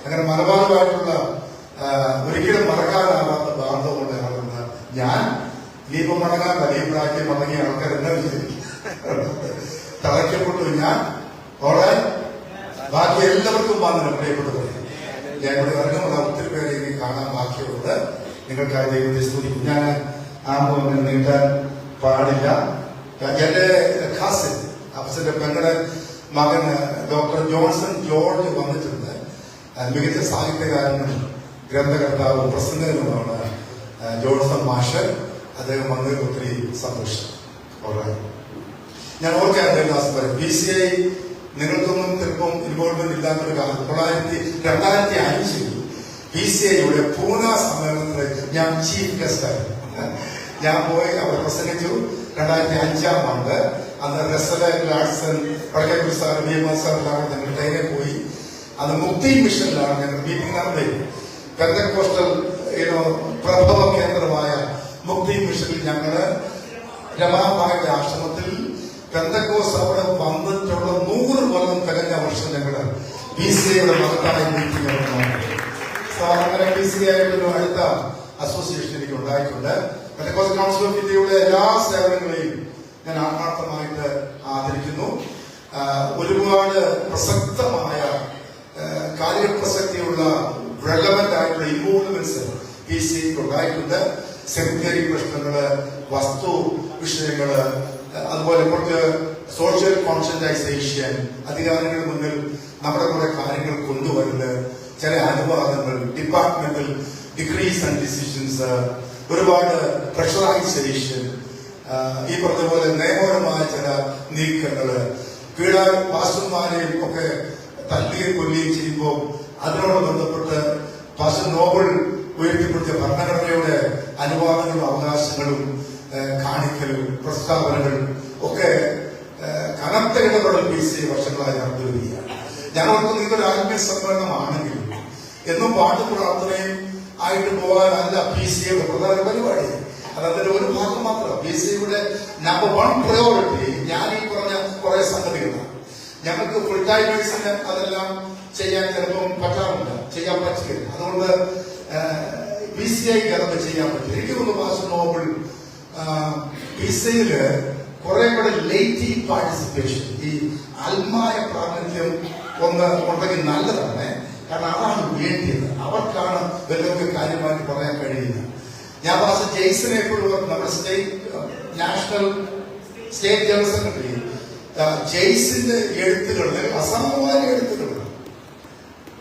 അങ്ങനെ മലബാറുമായിട്ടുള്ള ഒരിക്കലും മറക്കാനാവാത്ത ബാന്ധവുമുള്ള ആളാണ് ഞാൻ ഇനിയിപ്പം മടങ്ങാൻ വലിയപ്പോഴാക്കി മടങ്ങിയ ആൾക്കാർ എന്താ വിചാരിക്കും? തളയ്ക്കപ്പെട്ടു ഞാൻ. ഓളെ ബാക്കി എല്ലാവർക്കും വന്നു പ്രിയപ്പെട്ടു ഞാൻ ഇവിടെ ഇറങ്ങുമ്പോൾ ഒത്തിരി പേരെ ഇനി കാണാൻ ബാക്കിയുള്ളത് ആ ദൈവത്തെ സ്തുതിക്കും. ഞാൻ ആ മുഖം നീട്ടാൻ പാടില്ല. എന്റെ ഖാസിൻ അഫ്സന്റെ പെങ്ങളെ മകൻ ഡോക്ടർ ജോൺസൺ ജോർജ് വന്നിട്ടുണ്ട്. മികച്ച സാഹിത്യകാരനും ഗ്രന്ഥകർത്താവും പ്രസംഗകനുമാണ് ജോൺസൺ മാഷ്. അദ്ദേഹം വന്നതിൽ ഒത്തിരി സന്തോഷം. ഞാൻ ഓർക്കാൻ ബി സി ഐ നിങ്ങൾക്കൊന്നും ചിലപ്പം ഇൻവോൾവ്മെന്റ് ഇല്ലാത്തൊരു കാലം. തൊള്ളായിരത്തി രണ്ടായിരത്തി അഞ്ചിൽ ബി സി ഐയുടെ പൂന സമ്മേളനത്തിൽ ഞാൻ ചീഫ് ഗസ്റ്റ് ആയിരുന്നു ഞാൻ പോയി അവർ പ്രസംഗിച്ചു. രണ്ടായിരത്തി അഞ്ചാം ആണ്ട് അന്ന് റസല ലാഡ്സൺ വടക്കേക്കുറി സാർ വി എം സാർ എല്ലാവരും ഞങ്ങൾ ട്രെയിനിൽ പോയി. അത് മുക്തി മിഷനിലാണ് ഞങ്ങൾ മീറ്റിംഗ് നടന്നത് പെന്തക്കോസ്റ്റൽ പ്രഭവ കേന്ദ്രമായ മുക്തി മിഷനിൽ ഞങ്ങൾ രമാബായുടെ ആശ്രമത്തിൽ പെന്തക്കോസ് അവിടെ വന്നിട്ടുള്ള നൂറ് കൊല്ലം കഴിഞ്ഞ വർഷം ഞങ്ങൾ ബി സി ഐയുടെ മഹത്തായ മീറ്റിംഗ് നടത്തുന്നുണ്ട് ബി സി ആയിട്ടൊരു അടുത്ത അസോസിയേഷൻ എനിക്ക് ഉണ്ടായിട്ടുണ്ട്. പെന്തക്കോസ് കൗൺസിൽ ഓഫ് ഇന്ത്യയുടെ എല്ലാ സേവനങ്ങളെയും ഞാൻ ആത്മാർത്ഥമായിട്ട് ഒരുപാട് പ്രസക്തമായ കാര്യപ്രസക്തിയുള്ള റെലവെന്റ് ആയിട്ടുള്ള ഇൻവോൾവ്മെന്റ്സ് പി സി ഉണ്ടായിട്ടുണ്ട്. സെക്രട്ടറി പ്രശ്നങ്ങൾ വസ്തു വിഷയങ്ങൾ അതുപോലെ കുറച്ച് സോഷ്യൽ കോൺഷ്യൻസൈസേഷൻ അധികാരികളുടെ മുന്നിൽ നമ്മുടെ കുറെ കാര്യങ്ങൾ കൊണ്ടുവരുന്നത് ചില അനുവാദങ്ങൾ ഡിപ്പാർട്ട്മെന്റൽ ഡിഗ്രീസ് ആൻഡ് ഡിസിഷൻസ് ഒരുപാട് പ്രഷറൈസേഷൻ ഈ പറഞ്ഞ പോലെ നിയമപരമായ ചില നീക്കങ്ങൾ പീഡ പാസ്റ്റർമാരെയും ഒക്കെ തല്ലുകയും കൊല്ലുകയും ചെയ്യുമ്പോൾ അതിനോട് ബന്ധപ്പെട്ട് പാസ്റ്റർ നോബൽ ഉയർത്തിപ്പെടുത്തിയ ഭരണഘടനയുടെ അനുവാദങ്ങളും അവകാശങ്ങളും കാണിക്കലും പ്രസ്താവനകൾ ഒക്കെ കനത്ത ഇടപെടൽ പി സി വർഷങ്ങളായി നടന്നു ഞങ്ങൾക്ക് ഇതൊരു ആത്മീയ സമ്മേളനമാണെങ്കിലും എന്നും പാട്ട് പ്രാർത്ഥനയും ആയിട്ട് പോകാനല്ല പി സി യുടെ പ്രധാന പരിപാടി. അത് ഒരു ഭാഗം മാത്രം. പി സി യുടെ നമ്പർ വൺ പ്രയോറിറ്റി ഞാൻ ഈ കുറെ സംഗതികളാണ് ഞങ്ങൾക്ക് ഫുൾ ടൈം ബേസിന് അതെല്ലാം ചെയ്യാൻ ചിലപ്പം പറ്റാറില്ല ചെയ്യാൻ പറ്റില്ല. അതുകൊണ്ട് ബി സി ഐക്ക് അതൊക്കെ ചെയ്യാൻ പറ്റില്ല. എനിക്ക് തോന്നുന്നു പാസ് നോബിൾ സി ഐയിൽ കുറെ കൂടെ ലേറ്റി പാർട്ടിസിപ്പേഷൻ ഈ ആത്മായ പ്രാതിനിധ്യം ഒന്ന് ഉണ്ടെങ്കിൽ നല്ലതാണ്. കാരണം അതാണ് വേണ്ടിയത്. അവർക്കാണ് വല്ലതൊക്കെ കാര്യമായിട്ട് പറയാൻ കഴിയുന്നത്. ഞാൻ പാസ് ജെയ്സിനെ എപ്പോഴും. നമ്മുടെ state national state general secretary. ജെയ്സിന്റെ എഴുത്തുകളിൽ അസാമാന്യ എഴുത്തുകളുണ്ട്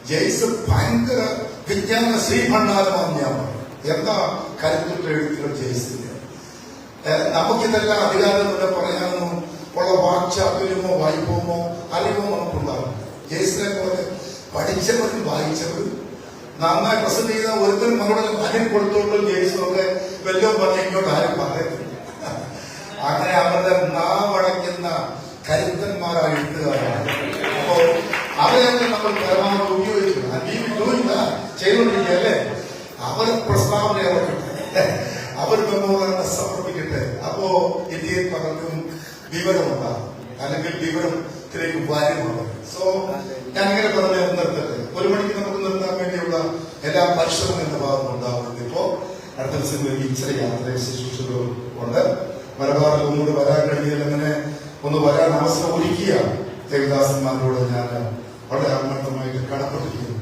ജെയ്സ് ഭയങ്കര വിജ്ഞാന ശ്രീഭണ്ഡാരമാണ് ഞാൻ പറയും. എന്താ കരുത്തുറ്റ എഴുത്തുകൾ ജെയ്സിന്റെ? നമുക്കിതെല്ലാം അധികാരമില്ല പറയാനോ ഉള്ള വാക്ചാതുര്യമോ വൈഭവമോ അറിവോ നമുക്കുണ്ടാകും. ജെയ്സിനെ പോലെ പഠിച്ചവരും വായിച്ചവരും നന്നായി പ്രസന്റ് ചെയ്ത ഒരുത്തരും മറുപടി അനിൽ കൊടുത്തോണ്ടും ജെയ്സും ഒക്കെ വല്ലതും പറഞ്ഞ ഇങ്ങോട്ട് ആരും പറയത്തില്ല. അങ്ങനെ അവരുടെ നാവടയ്ക്കുന്ന കരുത്തന്മാരായ എഴുത്തുകാരാണ്. അപ്പോ അവരെയൊക്കെ നമ്മൾ പരമാവധി ഉപയോഗിക്കണം ചെയ്തുകൊണ്ടിരിക്കുകയല്ലേ? അവർ പ്രസ്താവന ഇറക്കട്ടെ. അവർ മെമ്മോറാണ് സമർപ്പിക്കട്ടെ. അപ്പോ ഇന്ത്യയിൽ പലർക്കും വിവരമുണ്ടാകും അല്ലെങ്കിൽ വിവരത്തിലേക്ക് കാര്യമാണ് സോ ഞാൻ ഇങ്ങനെ പറഞ്ഞ നിർത്തട്ടെ. ഒരു മണിക്ക് നമുക്ക് നിർത്താൻ വേണ്ടിയുള്ള എല്ലാ പരിശ്രമം എന്ന ഭാഗം ഉണ്ടാവുന്നത് ഇപ്പോ അടുത്ത ദിവസം ഇച്ചിരി യാത്രയെ ശുശ്രൂഷകളും വരാൻ അവസരം ഒരുക്കിയ ദേവദാസന്മാരോട് ഞാൻ വളരെ ആത്മാർത്ഥമായിട്ട് കടപ്പെട്ടിരിക്കുന്നു.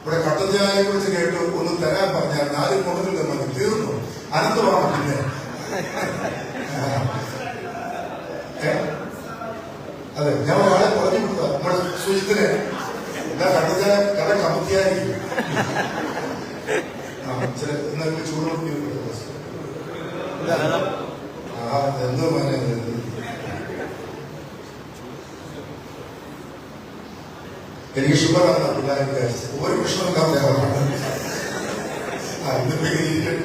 ഇവിടെ കട്ടച്ചായെ കുറിച്ച് കേട്ട് ഒന്ന് തരാൻ പറഞ്ഞാൽ നാല് കൊണ്ടുവന്നില്ല നമുക്ക് തീർന്നു. അനന്തമാണ് പിന്നെ. അതെ ഞാൻ വളരെ പറഞ്ഞു കൊടുത്ത നമ്മുടെ സുജിത്തിനെ എന്താ കട്ടത്തിനെ കട കമത്തിയായിരിക്കും. ചില ആ എന്തോ മോനെ എനിക്ക് ഷുഗറാണ് പിള്ളേരെ വിചാരിച്ചത് ഒരു ഇരിക്കട്ടെ.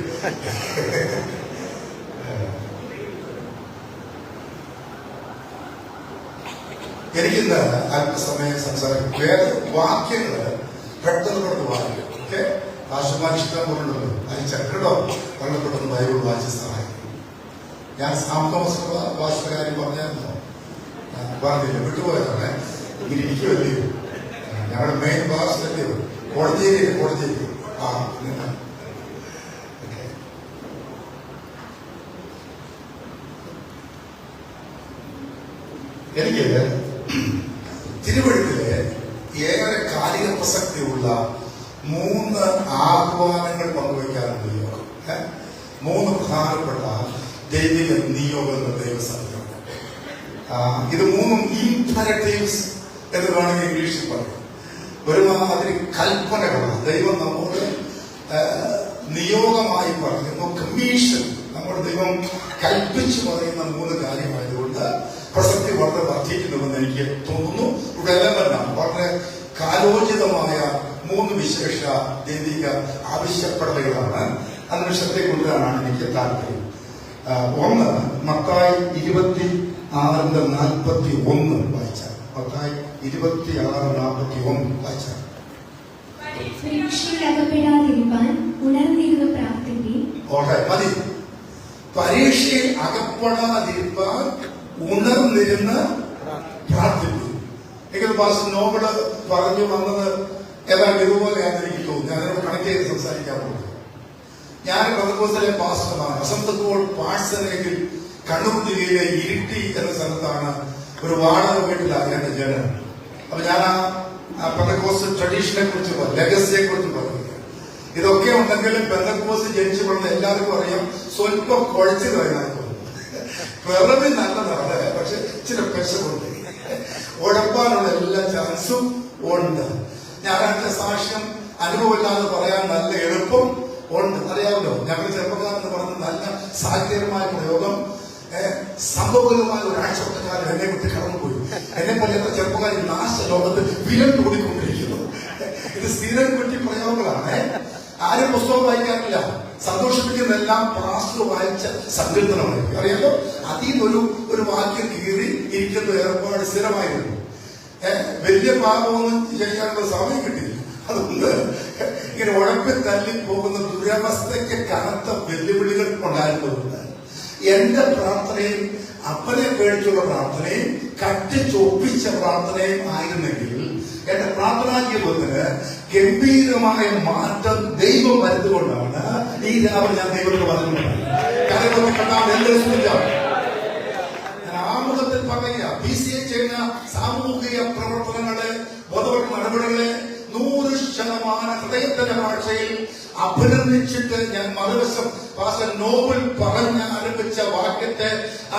എനിക്കിന്ന് അല്പസമയം സംസാരിക്കും. വേറെ വാക്യങ്ങൾ പെട്ടെന്ന് പെട്ടെന്ന് വായിക്കും ഓക്കെ? ഭാഷമാർ ഇഷ്ടം പോലുണ്ടല്ലോ അതിന് ചക്കടോ വളരെ പെട്ടെന്ന് ബൈബിൾ വായിച്ച് സഹായിക്കും. ഞാൻ സാമൂഹ്യ ഭാഷയുടെ കാര്യം പറഞ്ഞായിരുന്നു പറഞ്ഞില്ല വിട്ടുപോയതാണ്. ഇങ്ങനെ ഇരിക്കുമല്ലേ ഞങ്ങളുടെ മെയിൻ ബാസ് അല്ലേ കോടതിയിൽ കോടതിയിൽ ആ. എനിക്ക് തിരുവഴുത്തിൽ ഏറെ കാലിക പ്രസക്തിയുള്ള മൂന്ന് ആഹ്വാനങ്ങൾ പങ്കുവയ്ക്കാറുണ്ട് യോഗം. മൂന്ന് പ്രധാനപ്പെട്ട ദൈവിക നിയോഗങ്ങൾ ദൈവസഭയിലുണ്ട് ഇത് മൂന്നും ഇംപരറ്റീവ്സ് എന്ന് വേണമെങ്കിൽ ഇംഗ്ലീഷിൽ പറയും. ഒരുമാതിരി കൽപ്പനകളാണ്. ദൈവം നമ്മോട് നിയോഗമായി പറയുന്നു കമ്മീഷൻ നമ്മുടെ ദൈവം കൽപ്പിച്ചു പറയുന്ന മൂന്ന് കാര്യമായതുകൊണ്ട് പ്രസക്തി വളരെ വർദ്ധിക്കുന്നുവെന്ന് എനിക്ക് തോന്നുന്നു. റെലവനാണ് വളരെ കാലോചിതമായ മൂന്ന് വിശേഷ ദൈവിക ആവശ്യപ്പെടലുകളാണ്. ശ്രദ്ധ കൊണ്ടുവരാനാണ് എനിക്ക് താല്പര്യം. ഒന്ന് മത്തായി ഇരുപത്തി ആറിന്റെ നാൽപ്പത്തി ഒന്ന് വായിച്ചാൽ മത്തായി ഇരുപത്തി ആറ് നാൽപ്പത്തി ഒന്ന് വായിച്ച പരീക്ഷയിൽ അകപ്പെടാതിരിക്കാൻ ഉണർന്നിരുന്ന് പ്രാർത്ഥിപ്പീൻ ഓക്കെ മതി. പരീക്ഷയിൽ അകപ്പെടാതിരിക്കാൻ ഉണർന്നിരുന്ന് പ്രാർത്ഥിക്കും എനിക്ക് പാസ് നോബിൾ പറഞ്ഞു വന്നത് ഏതാണ്ട് ഇതുപോലെയാണ് എനിക്ക് തോന്നുന്നു. അതിനോട് കണക്ട് ചെയ്ത് സംസാരിക്കാൻ പോകുന്നത് ഞാൻ പന്തക്കോസിലെ പാസ്റ്ററാണ്. അസംതക്കോൾ പാഴ്സനെങ്കിൽ കണ്ണൂർ ജില്ലയിലെ ഇരിട്ടി എന്ന സ്ഥലത്താണ് ഒരു വാടക വീട്ടിലാണ് എന്റെ ജനം അപ്പൊ ഞാൻ ആ പെന്തക്കോസ് ട്രഡീഷനെ കുറിച്ച് ലെഗസിയെ കുറിച്ച് പറഞ്ഞു. ഇതൊക്കെ ഉണ്ടെങ്കിലും പെന്തക്കോസ് ജനിച്ചു വളർന്ന എല്ലാവർക്കും അറിയാം സ്വല്പം കുഴച്ചു കഴിഞ്ഞാൽ പിറവി നല്ലതാണ് പക്ഷെ ചില പെശകുണ്ട് ഉഴപ്പാനുള്ള എല്ലാ ചാൻസും ഉണ്ട്. ഞായറാഴ്ച സാക്ഷ്യം അനുഭവമില്ലാതെ പറയാൻ നല്ല എളുപ്പം ഉണ്ട്. അറിയാമല്ലോ ഞങ്ങൾ ചെറുപ്പക്കാരെന്ന് പറഞ്ഞ നല്ല സാഹചര്യമായ പ്രയോഗം സംഭവകരമായ ഒരാഴ്ച കാലം എന്നെ വിട്ട് കടന്നുപോയി. എന്നെ പോലെ ചെറുപ്പക്കാരി നാശ ലോകത്ത് വിരൽ കൂടിക്കൊണ്ടിരിക്കുന്നു ഇത് സ്ഥിരം പറ്റി പ്രയോഗങ്ങളാണ് ആരും പുസ്തകം വായിക്കാറില്ല. സന്തോഷിപ്പിക്കുന്നതെല്ലാം പ്രാസ്തു വായിച്ച സങ്കീർത്തനമാണ് അറിയാലോ? അതിൽ നിന്നൊരു ഒരു വാക്യം കീറി ഇരിക്കുന്ന ഏർപ്പാട് സ്ഥിരമായിരുന്നു. വലിയ പാപമൊന്നും ചെയ്യാനുള്ള സമയം കിട്ടിയില്ല. അതുകൊണ്ട് ഇങ്ങനെ ഉഴപ്പിൽ തല്ലി പോകുന്ന ദുരവസ്ഥയ്ക്ക് കനത്ത വെല്ലുവിളികൾ ഉണ്ടായിരുന്നതുകൊണ്ട് എന്റെ പ്രാർത്ഥനയും അപ്പനെ പേടിച്ചുള്ള പ്രാർത്ഥനയും കട്ടിച്ചൊപ്പിച്ച പ്രാർത്ഥനയും ആയിരുന്നെങ്കിൽ എന്റെ പ്രാർത്ഥനാ ജീവിതത്തിന് ഗംഭീരമായ മാറ്റം ദൈവം വരുന്നുകൊണ്ടാണ് ഈ രാവിലെ ഞാൻ ദൈവത്തിന് പറഞ്ഞത്. കാരണം കണ്ടാൽ ശ്രമിക്കാം ഞാൻ ആമുഖത്തിൽ പറയുക ബി സി എ ചെയ്യുന്ന സാമൂഹിക പ്രവർത്തനങ്ങളെ ബോധവൽക്കരണ നടപടികളെ നൂറ് ശതമാനം ഹൃദയത്തിന്റെ ഭാഷയിൽ അഭിനന്ദിച്ചിട്ട് ഞാൻ മറുവശം പാസ്റ്റർ നോബൽ പറഞ്ഞ ആരംഭിച്ച വാക്യത്തെ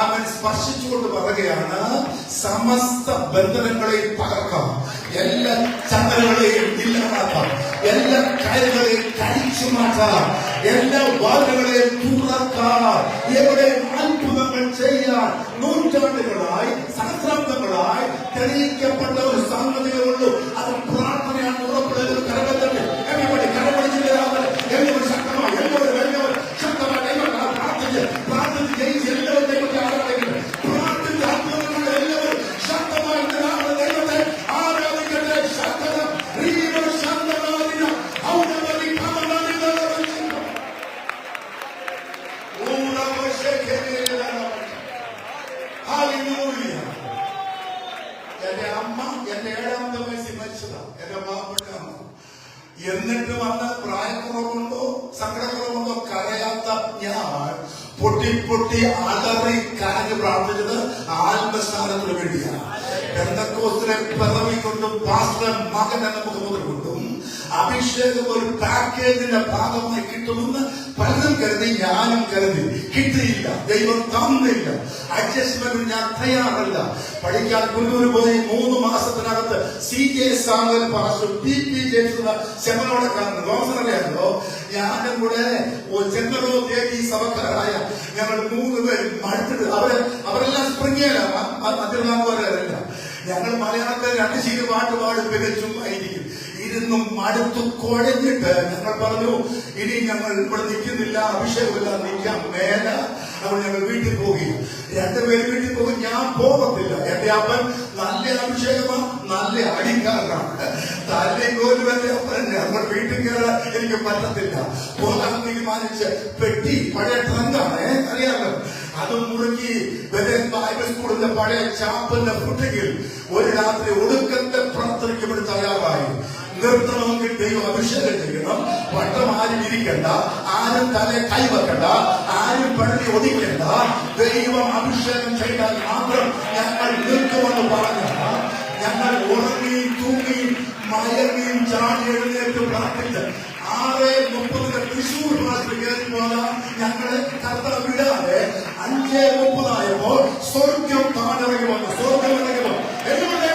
അവൻ സ്പർശിച്ചുകൊണ്ട് പറയുകയാണ് സമസ്ത ബന്ധനങ്ങളെയും പകർക്കാം എല്ലാ ചങ്ങലകളെയും ഇല്ലാതാക്കാം. എല്ലാ കാര്യങ്ങളെയും കഴിച്ചു മാറ്റാം. എല്ലാ വാതിലുകളെയും തുറക്കാം. എവിടെ അത്ഭുതങ്ങൾ ചെയ്യാൻ നൂറ്റാണ്ടുകളായി സഹസ്രാബ്ദങ്ങളായി തെളിയിക്കപ്പെട്ട ഒരു സംഗതികളുള്ളൂ അത് പ്രാർത്ഥനയാണ് എന്നിട്ട് വന്ന് പ്രായക്കുറവുണ്ടോ സങ്കടക്കുറവുണ്ടോ കരയാത്ത ഞാൻ പൊട്ടി പൊട്ടി അലറി കരഞ്ഞ് പ്രാർത്ഥിച്ചത് ആത്മസ്ഥാനത്തിന് വേണ്ടിയാണ്. പെന്തക്കോസിനെ പിറവി കൊണ്ടും പാസ്റ്റർ മകൻ എന്ന മുഖമുദ്ര കൊണ്ടും അഭിഷേകം ഒരു പാക്കേജിന്റെ ഭാഗമായി കിട്ടുമെന്ന് പലരും കരുതി ഞാനും കരുതി. കിട്ടിയില്ല. ദൈവം തന്നില്ല. അഡ്ജസ്റ്റ്മെന്റ് ഞാൻ തയ്യാറല്ല. പഠിക്കാൻ കുന്നൂര് പോയി മൂന്ന് മാസത്തിനകത്ത് സി കെ സാങ്കൽ പാസ്റ്റർ ടി പി ജയിച്ചുള്ള ശമനോടക്കാരൻ റോസറിയാണല്ലോ ഞാനും കൂടെ ചെന്നറോ ദേവി സഭക്കാരായ ഞങ്ങൾ മൂന്ന് പേര് മടുത്തിട്ട് അവരെ അവരെല്ലാം സ്പ്രിംഗിയല്ല അതിർനാഥുകാരല്ല ഞങ്ങൾ മലയാളത്തിൽ രണ്ട് ശീലം പാട്ട് പാടും പിന്നെ ആയിരിക്കും. ഇരുന്നും മടുത്തു കൊഴഞ്ഞിട്ട് ഞങ്ങൾ പറഞ്ഞു ഇനി ഞങ്ങൾ ഇവിടെ നിൽക്കുന്നില്ല അഭിഷേകമില്ല നിൽക്കാം മേല. അപ്പോൾ ഞങ്ങൾ വീട്ടിൽ പോകുക രണ്ടുപേര് വീട്ടിൽ പോകും. ഞാൻ പോകത്തില്ല. എന്റെ അപ്പൻ നല്ല അഭിഷേകമാണ് നല്ല അടിക്കാരനാണ്. തല്ലിക്കോലും എന്റെ അപ്പൻ ഞങ്ങൾ വീട്ടിൽ കയറാൻ എനിക്ക് പറ്റത്തില്ല. പോകാൻ തീരുമാനിച്ച് പെട്ടി പഴയ ട്രങ്കാണ് അറിയാമല്ലോ? അത് മുറുക്കി ബൈബിൾ സ്കൂളിന്റെ പഴയ ചാപ്പലിന്റെ ഫുട്ടിങ്ങിൽ ഒരു രാത്രി ഒടുക്കത്തെ പ്രാർത്ഥനയ്ക്ക് വേണ്ടി തയ്യാറായി. നിർത്തണമെങ്കിൽ ദൈവം അഭിഷേകം ചെയ്യണം. വട്ടം ആരും ഇരിക്കണ്ട. ആരും തല കൈവക്കണ്ട ആരും പള്ളി ഒതിക്കണ്ട. ദൈവം അഭിഷേകം ചെയ്താൽ മാത്രം ഞങ്ങൾ നിൽക്കുമെന്ന് പറഞ്ഞ ഞങ്ങൾ ഉറങ്ങിയും തൂങ്ങിയും മയങ്ങിയും ചാടി എഴുന്നേറ്റ് പ്രാർത്ഥിച്ച് ആറ് മുപ്പതിന് തൃശൂർ ഭാഷയിൽ കയറി ഞങ്ങളെ കർത്താവ് വിടാതെ അഞ്ചേ മുപ്പതായപ്പോൾ സ്വർഗം താഴെ വന്നു സ്വർഗം ഇറങ്ങി വന്നു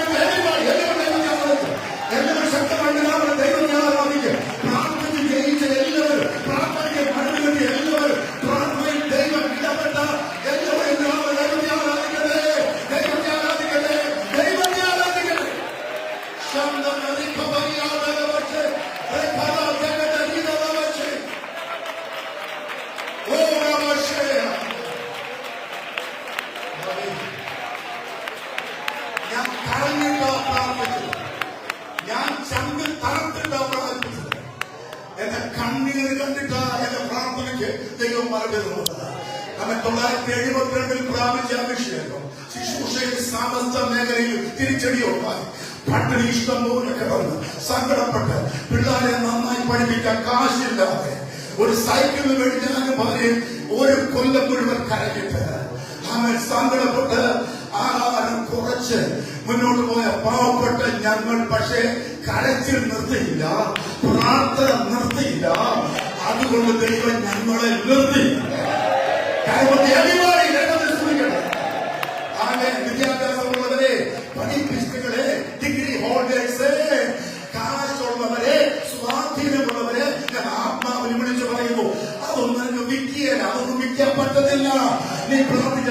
പട്ടിണി ഇഷ്ടം പോലെ കിടന്ന് സങ്കടപ്പെട്ട് പിള്ളേരെ നന്നായി പഠിപ്പിക്കാൻ കാശില്ലാതെ ഒരു സൈക്കിളിന് വേണ്ടി ഞാനും ഒരു കൊല്ലം മുഴുവൻ കരഞ്ഞിട്ട് അവൻ സങ്കടപ്പെട്ട് ആഹാരം കുറച്ച് മുന്നോട്ട് പോയ പാവപ്പെട്ട ഞങ്ങൾ പക്ഷേ കരച്ചിൽ നിർത്തിയില്ല പ്രാർത്ഥന നിർത്തിയില്ല. അതുകൊണ്ട് ദൈവം ഞങ്ങളെ നിർത്തി. കൈവത്തി നീ പ്രാർത്ഥിക്ക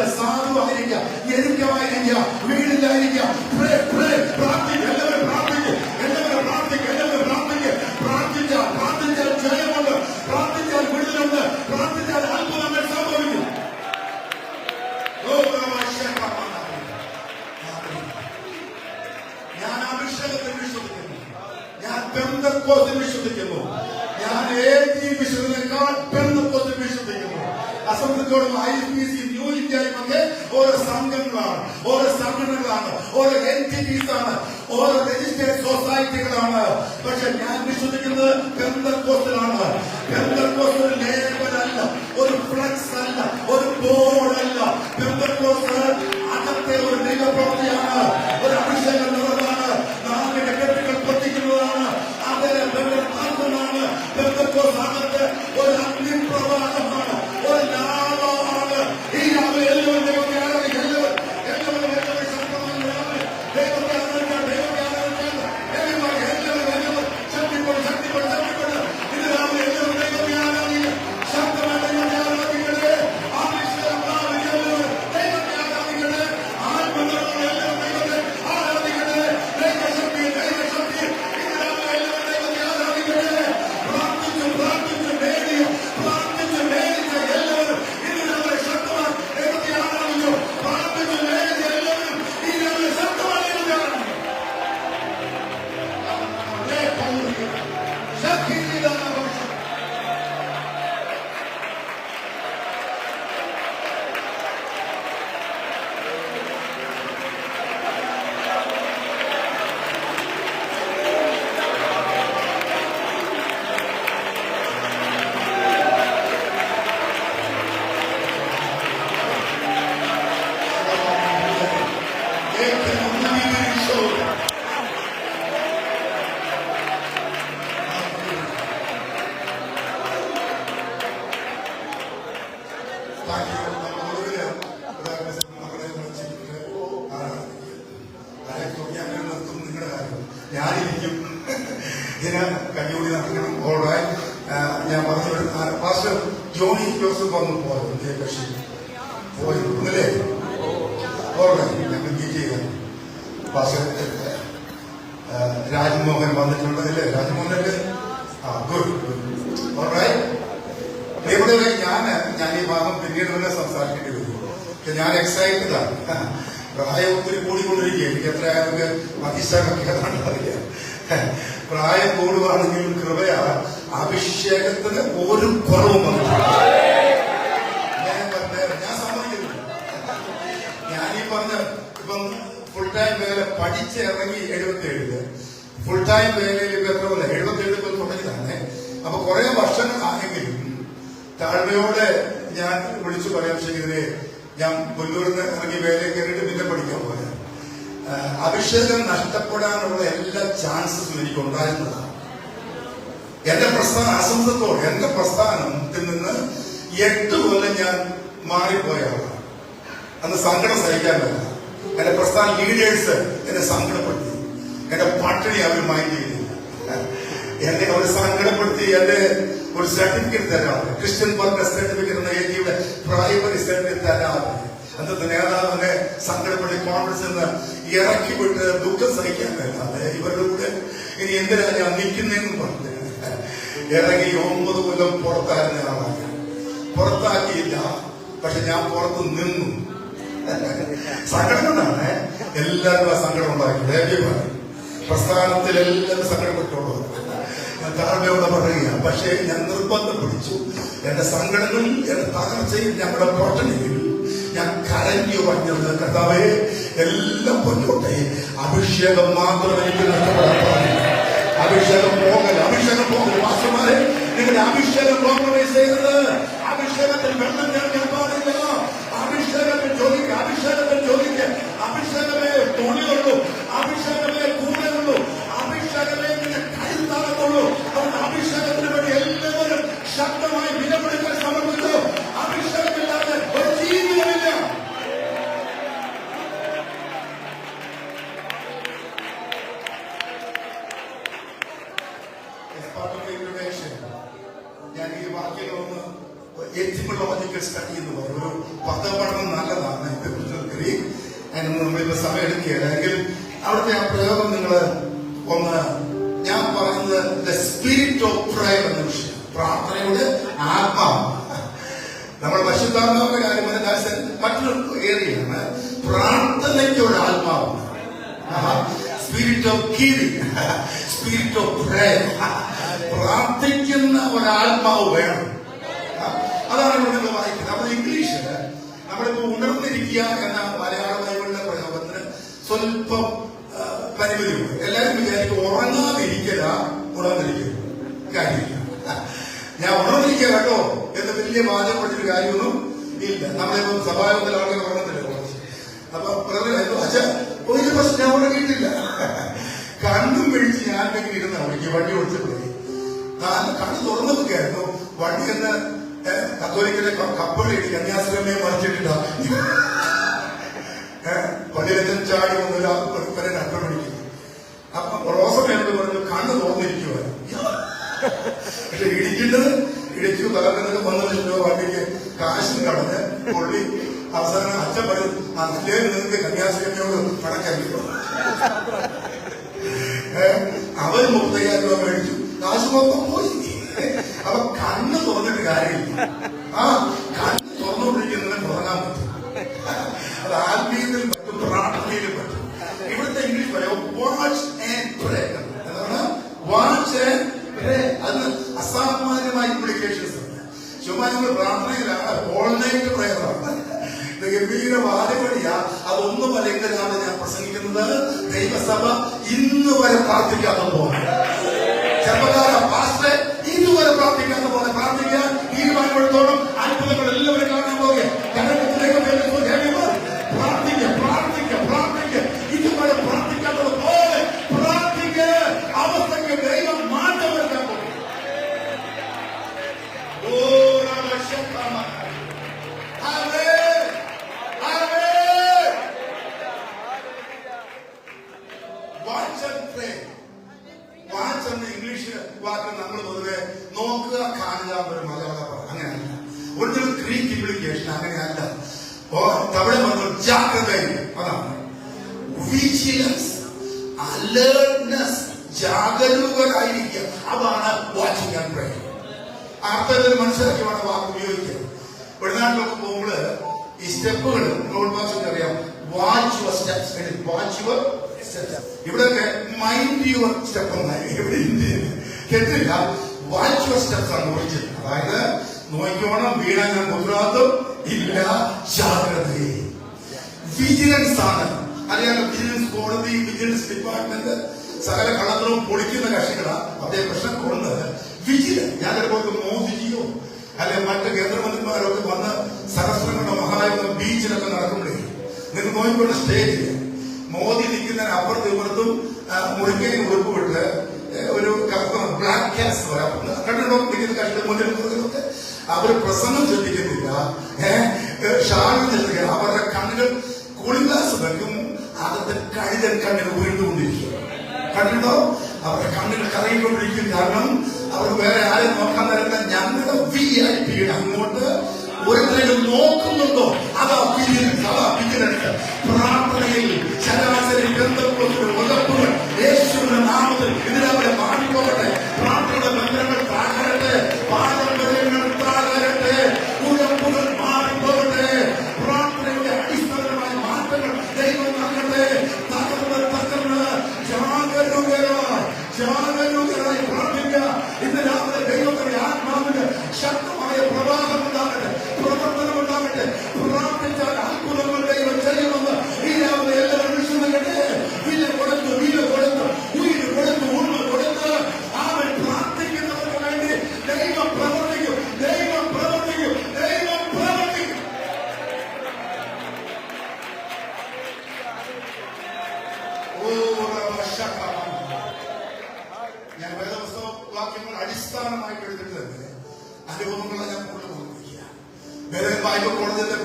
വീടില്ലായിരിക്കുക. Pray, pray. പ്രാർത്ഥിക്കുക എല്ലാവരും പ്രാർത്ഥിക്കുക എല്ലാവരും പ്രാർത്ഥിക്കുക എല്ലാവരും പ്രാർത്ഥിക്കുക പ്രാർത്ഥിച്ചാൽ പ്രാർത്ഥിച്ചാൽ ജയമുണ്ട് പ്രാർത്ഥിച്ചാൽ വിടുതലുണ്ട്. പ്രാർത്ഥിച്ചാൽ അത്ഭുതങ്ങൾ സംഭവിക്കും. ഞാൻ അഭിഷേകത്തിൽ വിശ്വസിക്കുന്നു. ഞാൻ പെന്തക്കോസിൽ വിശ്വസിക്കുന്നു. ഞാൻ ഏത് വിശ്വസിനേക്കാൾ പെന്തക്കോസിൽ വിശ്വസിക്കുന്നു. അസംബ്ലിക്കോടും ഐ പി സി ഇന്ത്യയും ഒക്കെ ഓരോ സംഘങ്ങളാണ് ഓരോ സംഘടനകളാണ് ഓരോ എന്റിറ്റീസ് ആണ് ഓരോ രജിസ്റ്റേഡ് സൊസൈറ്റികളാണ് പക്ഷെ ഞാൻ വിശ്വസിക്കുന്നത് പെന്തക്കോസിലാണ് പെന്തക്കോസ് ഒരു ലേബൽ അല്ല ഒരു ഫ്ലക്സ് അല്ല ഒരു ബോർഡ് അല്ല. പെന്തക്കോസ് അകത്തെ ഒരു ദൈവപ്രവൃത്തിയാണ് ഒരു അഭിഷേകം ഞങ്ങൾ മീറ്റ് ചെയ്യാൻ പാസ്റ്റർ ആ, രാജ്മോഹൻ ഗുഡ് ഞാൻ ഞാൻ ഈ ഭാഗം പിന്നീട് തന്നെ സംസാരിക്കേണ്ടി വരും. ഞാൻ എക്സൈറ്റഡ് ആണ്. പ്രായം ഒത്തിരി കൂടിക്കൊണ്ടിരിക്കുക എനിക്ക് എത്ര ആയാലും അതിശയമൊക്കെ അറിയാം. പ്രായം കൂടുവാണെങ്കിൽ കൃപയ അഭിഷേകത്തിന് ഒരു കുറവും വന്നിട്ടില്ല. ടൈം വേല പഠിച്ച് ഇറങ്ങി എഴുപത്തി ഏഴിൽ ഫുൾ ടൈം വേലയിൽ എത്ര പോലെ എഴുപത്തി ഏഴ് ഇപ്പൊ തുടങ്ങിയതാണ്. അപ്പൊ കുറെ വർഷങ്ങൾ ആയെങ്കിലും താഴ്മയോടെ ഞാൻ വിളിച്ചു പറയാം ശരിയെ ഞാൻ കൊല്ലൂരിൽ നിന്ന് ഇറങ്ങി വേല കയറിയിട്ട് പിന്നെ പഠിക്കാൻ പോയത്. അഭിഷേകം നഷ്ടപ്പെടാനുള്ള എല്ലാ ചാൻസസും എനിക്ക് ഉണ്ടായിരുന്നതാണ് എന്റെ പ്രസ്ഥാനം അസംസത്തോടെ എന്റെ പ്രസ്ഥാനത്തിൽ നിന്ന് എട്ട് കൊല്ലം ഞാൻ മാറിപ്പോയ ആളാണ് അന്ന് സങ്കടം സഹിക്കാൻ പറ്റില്ല. എന്റെ പ്രസ്ഥാന ലീഡേഴ്സ് എന്നെ സങ്കടപ്പെടുത്തി. എന്റെ പട്ടിണി അവർ മൈൻഡ് ചെയ്തു. എന്നെ അവർ സങ്കടപ്പെടുത്തി. എന്റെ ഒരു സർട്ടിഫിക്കറ്റ് തരാതെ ക്രിസ്ത്യൻ വർക്ക് സർട്ടിഫിക്കറ്റ് എന്ന ഏരിയയുടെ പ്രൈമറി സർട്ടിഫിക്കറ്റ് തരാതെ അന്നത്തെ നേതാവ് എന്നെ സങ്കടപ്പെട്ട് കോൺഗ്രസ് നിന്ന് ഇറക്കി വിട്ട് ദുഃഖം സഹിക്കാൻ പറ്റാതെ ഇവരുടെ കൂടെ ഇനി എന്തിനാ ഞാൻ നിൽക്കുന്നതെന്ന് പറഞ്ഞു. ഇറങ്ങി ഒമ്പത് കൊല്ലം പുറത്തായിരുന്ന ആളാണ്. പുറത്താക്കിയില്ല. പക്ഷെ ഞാൻ പുറത്ത് നിന്നു. സങ്കടം കൊണ്ടാണ് എല്ലാവരും ആ സങ്കടം ഉണ്ടാക്കിയത് ദേവ്യമാണ് പ്രസ്ഥാനത്തിൽ എല്ലാവരും സങ്കടപ്പെട്ടുള്ളൂ ഞാൻ താഴ്മയോടെ പറയുക പക്ഷേ ഞാൻ നിർബന്ധം പിടിച്ചു. എന്റെ സങ്കടങ്ങളിൽ എന്റെ തകർച്ചയിൽ ഞങ്ങളുടെ പൊട്ടണിയിൽ ഞാൻ കരഞ്ഞു പറഞ്ഞത് കർത്താവേ എല്ലാം പൊന്നോട്ടെ. അഭിഷേകം മാത്രം എനിക്ക് നഷ്ടപ്പെടാൻ അഭിഷേകം പോകൽ അഭിഷേകം പോകൽ മാസ്റ്റർമാരെ നിങ്ങളുടെ അഭിഷേകം കോംപ്രമൈസ് ചെയ്തത് അഭിഷേകത്തിൽ വെള്ളം ചേർക്കാൻ ഒരാത്മാവ് വേണം. അതാണ് ഇവിടെ നിങ്ങൾ വായിക്കുന്നത്. അപ്പൊ ഇംഗ്ലീഷ് നമ്മളിപ്പോ ഉണർന്നിരിക്കുക എന്ന മലയാള ബൈബിളിലെ പ്രയോഗത്തിന് സ്വല്പം പരിമിതിയുണ്ട്. എല്ലാവരും വിചാരിക്കും ഉറങ്ങാതിരിക്കല ഉണർന്നിരിക്കുന്നു കാര്യമില്ല. ഞാൻ ഉണർന്നിരിക്കുക കേട്ടോ എന്ന് വലിയ വാചകപ്പെട്ടൊരു കാര്യമൊന്നും ഇല്ല. നമ്മളിപ്പോ സഭായോഗത്തിൽ ഉറങ്ങുന്നില്ല അപ്പൊ ബ്രദർ എന്തോ ഒരു പ്രശ്നം ഉറങ്ങിയിട്ടില്ല. കണ്ണും പിടിച്ച് ഞാൻ ഇരുന്ന എനിക്ക് വണ്ടി ഓടിച്ചപ്പോഴേ കണ്ണ് തുറന്നു നോക്കിയായിരുന്നു വണ്ടി എന്ന് കത്തോലിക്കലെ കപ്പളി കന്യാസ്ത്രമേ മറിച്ചിട്ടില്ല. പള്ളിയിലച്ഛൻ ചാടി വെളുപ്പനെ കട്ടം പിടിക്കുന്നു അപ്പൊ റോസം എന്ന് പറഞ്ഞു കണ്ണ് തുറന്നിരിക്കുക പക്ഷെ ഇടിക്കേണ്ടത് ഇടിച്ചു തകർക്കുന്നത് പന്ത്രണ്ട് ലക്ഷം വണ്ടിക്ക് കാശും കടന്ന് പൊള്ളി അവസാനം അച്ഛൻ പറയും അതിലേ നിങ്ങൾക്ക് കന്യാസ്ത്രീയോട് കണക്കല്ലോ അവർ മുപ്പത്തയ്യായിരം രൂപ മേടിച്ചു. കാശ് മൊത്തം ഇന്ന് വരെ പ്രാർത്ഥിക്കാത്ത പോലെ അലേർട്ട്നെസ് ജാഗരൂകരായിരിക്കുക അതാണ് വാച്ചിങ് ആൻഡ് പ്രേ അർത്ഥത്തിൽ മനസ്സിലാക്കി വേണം വാക്ക് ഉപയോഗിക്കുക വെളിനാട്ടിലൊക്കെ പോകുമ്പോൾ ഈ സ്റ്റെപ്പുകൾ റോഡ് ഭാഷയ്ക്ക് അറിയാം. Watch your steps watch your steps ഇവിടെയൊക്കെ മൈൻഡ് യുവർ സ്റ്റെപ്പ് കേട്ടില്ല വാച്ച് യുവർ സ്റ്റെപ്സ് ആണ് ഒറിജിൻ അതായത് നോക്കിക്കോണം വീണ ഞാൻ ഉത്തരവാദിത്വം ഇല്ല ജാഗ്രത വിജിലൻസ് ആണ്. അറിയാലോ വിജിലൻസ് കോടതി വിജിലൻസ് ഡിപ്പാർട്ട്മെന്റ് സകല കളങ്ങളും പൊളിക്കുന്ന കക്ഷികളാണ് അതേ പ്രശ്നം കൊള്ളുന്നത് വിജിലൻസ് ഞാൻ ചിലപ്പോൾ മോദിജിയോ അല്ലെ മറ്റ് കേന്ദ്രമന്ത്രിമാരോ ഒക്കെ വന്ന് സഹസ്രങ്ങളുടെ മഹായുദ്ധ ബീച്ചിലൊക്കെ നടക്കുമ്പോഴേ നിങ്ങൾ നോക്കിക്കൊണ്ട് സ്റ്റേജിൽ മോദി നിൽക്കുന്ന അപ്പുറത്തും ഇപ്പുറത്തും മുറിക്കൈ ഉടുപ്പ് വിട്ട് ഏ, ഒരു ബ്ലാക്ക് ക്യാസ് കണ്ടിട്ടുണ്ടോ? നിൽക്കുന്ന മുന്നിൽ അവർ പ്രസംഗം ശ്രദ്ധിക്കുന്നില്ല. ഏഹ് ഷാൾ അവരുടെ കണ്ണുകൾ കൂളിംഗ് ഗ്ലാസ് വെക്കും അകത്ത് കഴുതൻ കണ്ണിൽ ഉയർന്നുകൊണ്ടിരിക്കുക കണ്ടിട്ടോ അവരുടെ കണ്ണിൽ കറങ്ങിക്കൊണ്ടിരിക്കും കാരണം അവർ വേറെ ആരെ നോക്കാൻ നേരത്തെ ഞങ്ങളുടെ വി ഐ പിയുടെ അങ്ങോട്ട് ഒരുത്തരെങ്കിലും നോക്കുന്നുണ്ടോ? അതാ പിന്നീട് അതാ പിന്നീട് പ്രാർത്ഥനയിൽ ശരാശരി ബന്ധപ്പെട്ട ഉറപ്പുകൾ യേശുവിന്റെ നാമത്തിൽ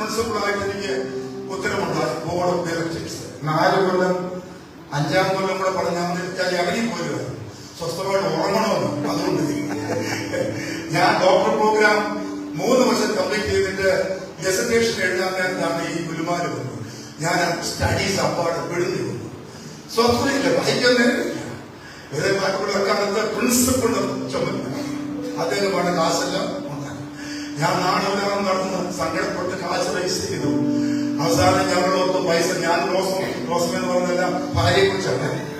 കോളേജിന്റെ പ്രിൻസിപ്പളായിട്ട് എനിക്ക് ഉത്തരവുണ്ടായി ബോർഡ് ഓഫ് ഡയറക്ടേഴ്സ് നാല് കൊല്ലം അഞ്ചാം കൊല്ലം കൂടെ പറഞ്ഞാൽ ഞാൻ പോയത് സ്വസ്ഥമായിട്ട് ഉറങ്ങണമെന്ന് അതുകൊണ്ട് ഞാൻ ഡോക്ടർ പ്രോഗ്രാം മൂന്ന് വർഷം കംപ്ലീറ്റ് ചെയ്തിട്ട് ഡെസർട്ടേഷൻ എഴുതാൻ നേരത്താണ് ഈ ഗുരുമാര് വന്നു ഞാൻ സ്റ്റഡീസ് അപ്പാട് വിടുന്നു. വന്നു സ്വസ്ഥതയില്ല വായിക്കാൻ നേരമില്ല. വേറെ ബാക്കിയുള്ള അക്കാലത്ത് പ്രിൻസിപ്പൾ ചുമല്ല അദ്ദേഹമാണ് ഉണ്ടാക്കി ഞാൻ നാടകം നടന്ന് സങ്കടപ്പെട്ട് കാശ് പൈസ ചെയ്തു. അവസാനം ഞങ്ങളോർത്ത് പൈസ ഞാൻ റോസം റോസം എന്ന് പറഞ്ഞെല്ലാം ഭാര്യയെ കുറിച്ചാണ്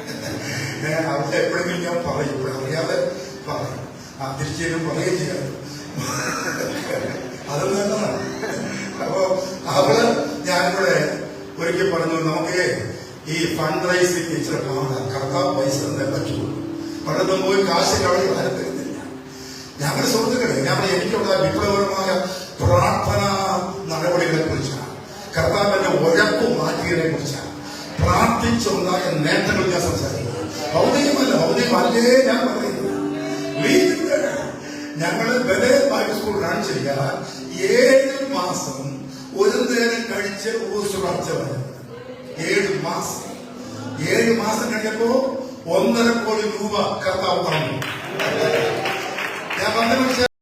അവിടെ എപ്പോഴെങ്കിലും ഞാൻ പറയും. അറിയാതെ പറയും. ആ തിരിച്ചും പറയുകയും ചെയ്യാം. അത് നല്ലതാണ്. അപ്പോ അവൾ ഞാനിവിടെ ഒരിക്കൽ പറഞ്ഞു നമുക്ക് ഈ ഫണ്ട് റൈസിംഗ് കാണാം കർത്താവ് പൈസ തന്നെ പറ്റുള്ളൂ. പണ്ടൊന്നും പോയി കാശ് കളി ആരും തരുന്നില്ല ഞങ്ങളുടെ സുഹൃത്തുക്കളെ ഞാൻ എനിക്കുള്ള വിപ്ലവകരമായ പ്രാർത്ഥന നടപടികളെ കുറിച്ചാണ്. കർത്താവിന്റെ ഉഴപ്പ് മാറ്റിയതിനെ കുറിച്ചാണ്. പ്രാർത്ഥിച്ചുണ്ടായ നേട്ടങ്ങൾ ഞാൻ സംസാരിക്കുന്നത് ഭൗതികമല്ല ഭൗതികമല്ലേ ഞാൻ പറയുന്നത്. ഞങ്ങൾ ബദേ ബൈബിൾ സ്കൂൾ റൺ ചെയ്യാൻ ഏഴ് മാസം ഒരു നേരം കഴിച്ച് ഊസുറച്ച വരുന്നത് ഏഴ് മാസം. ഏഴ് മാസം കഴിഞ്ഞപ്പോ ഒന്നര കോടി രൂപ കർത്താവ് വാങ്ങി ഞാൻ പങ്കുവച്ച